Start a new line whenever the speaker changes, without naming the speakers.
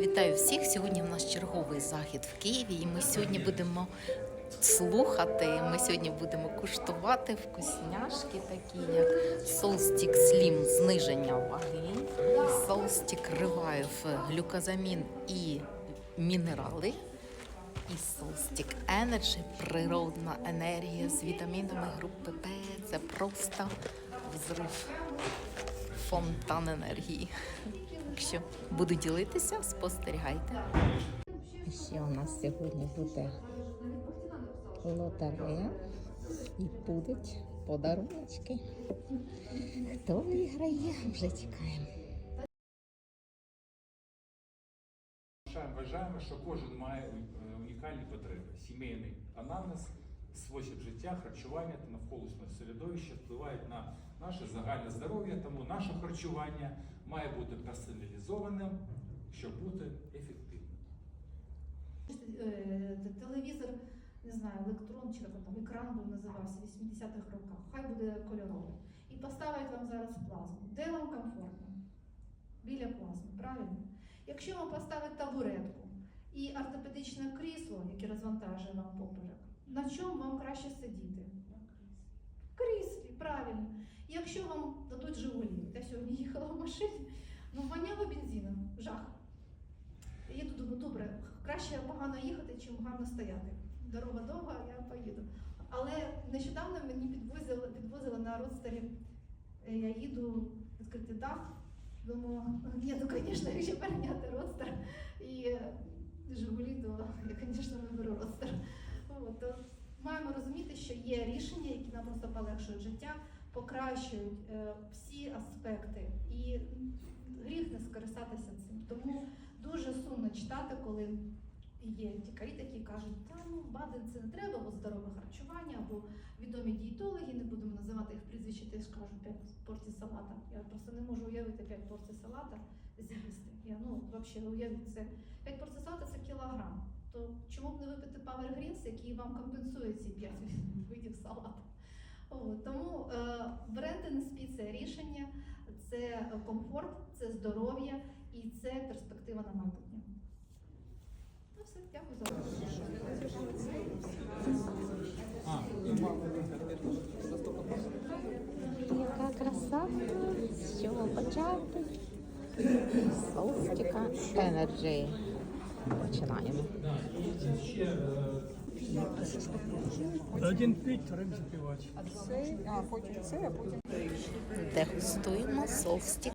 Вітаю всіх! Сьогодні в нас черговий захід в Києві, і ми сьогодні будемо слухати. Ми сьогодні будемо куштувати вкусняшки, такі як Solstick Slim зниження ваги, Solstick Revive глюкозамін і мінерали. І Solstick Energy природна енергія з вітамінами групи П. Це просто взрив фонтан енергії. Так що буду ділитися, спостерігайте. Ще у нас сьогодні буде лотерея і будуть подарунки. Хто виграє, вже чекаємо.
Вважаємо- Вважаємо, що кожен має е, унікальні потреби. Сімейний анамнез, спосіб життя, харчування та навколишнє середовище впливають на наше загальне здоров'я, тому наше харчування має бути персоналізованим, щоб бути ефективним.
Е, телевізор, не знаю, електрон чи там екран був називався в 80-х роках. Хай буде кольоровий. І поставить вам зараз плазму. Де вам комфортно? Біля плазми, правильно? Якщо вам поставить табуретку і ортопедичне крісло, яке розвантажує вам поперек, на чому вам краще сидіти? В кріслі, правильно. Якщо вам дадуть Жигулі, я сьогодні їхала в машині, ну воняло бензином, жах. Я їду, думаю, добре, краще погано їхати, чим гарно стояти. Дорога довга, я поїду. Але нещодавно мені підвозили, підвозили на родстері. Я їду відкрити дах. Думаю, ні, ну, звісно, якщо перейняти родстер і Жигулі, то я, звісно, виберу родстер. Маємо розуміти, що є рішення, які нам просто полегшують життя, покращують е, всі аспекти. І гріх не скористатися цим. Тому дуже сумно читати, коли є лікарі, які кажуть, та ну БАДи це не треба, бо здорове харчування, або відомі дієтологи, не будемо називати їх прізвища, теж кажуть 5 порцій салата. Я просто не можу уявити 5 порцій салата з'їсти. Я ну взагалі уявіть це 5 порцій салата це кілограм. То чому б не випити Power Greens, який вам компенсує ці 5 видів салату? Тому е, бренди не спі це рішення, це комфорт, це здоров'я і це перспектива на майбутнє. Ну все, дякую за увагу.
Яка краса, з чого почати? Солстіка Energy. Починаємо.
Один пить, вторым запивать.
Дегустуємо Солстік